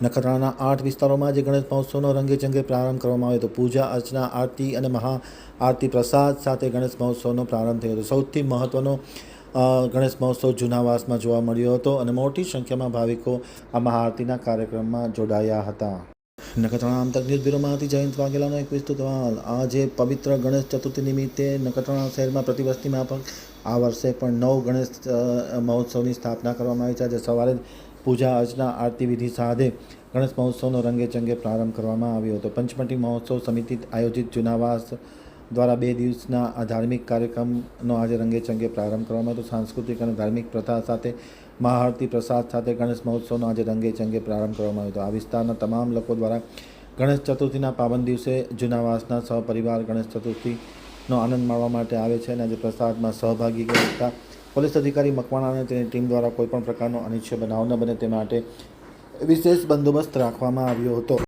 નખત્રાણાના આઠ વિસ્તારોમાં આજે ગણેશ મહોત્સવનો રંગેચંગે પ્રારંભ કરવામાં આવ્યો હતો. પૂજા, અર્ચના, આરતી અને મહા આરતી પ્રસાદ સાથે ગણેશ મહોત્સવનો પ્રારંભ થયો હતો. સૌથી મહત્ત્વનો ગણેશ મહોત્સવ જૂનાવાસમાં જોવા મળ્યો હતો અને મોટી સંખ્યામાં ભાવિકો આ મહાઆરતીના કાર્યક્રમમાં જોડાયા હતા. નખત્રાણા આમતક ન્યૂઝ બ્યુરોમાંથી જયંત વાઘેલાનો એક વિસ્તૃત અહેવાલ આજે પવિત્ર ગણેશ ચતુર્થી નિમિત્તે નખત્રાણા શહેરમાં પ્રતિવર્ષની માફક આ વર્ષે પણ નવ ગણેશ મહોત્સવની સ્થાપના કરવામાં આવી છે. આજે સવારે પૂજા, અર્ચના, આરતી વિધિ સાથે ગણેશ મહોત્સવનો રંગે ચંગે પ્રારંભ કરવામાં આવ્યો હતો. પંચમટી મહોત્સવ સમિતિ આયોજિત જુનાવાસ દ્વારા બે દિવસના આ ધાર્મિક કાર્યક્રમનો આજે રંગે ચંગે પ્રારંભ કરવામાં હતો. સાંસ્કૃતિક અને ધાર્મિક પ્રથા સાથે મહાઆરતી પ્રસાદ સાથે ગણેશ મહોત્સવનો આજે રંગે ચંગે પ્રારંભ કરવામાં આવ્યો હતો. આ વિસ્તારના તમામ લોકો દ્વારા ગણેશ ચતુર્થીના પાવન દિવસે જૂનાવાસના સહપરિવાર ગણેશ ચતુર્થીનો આનંદ માણવા માટે આવે છે અને આજે પ્રસાદમાં સહભાગી હતા. પોલીસ અધિકારી મકવાણા અને તેની ટીમ દ્વારા કોઈપણ પ્રકારનો અનિચ્છ બનાવ ન બને તે માટે વિશેષ બંદોબસ્ત રાખવામાં આવ્યો હતો.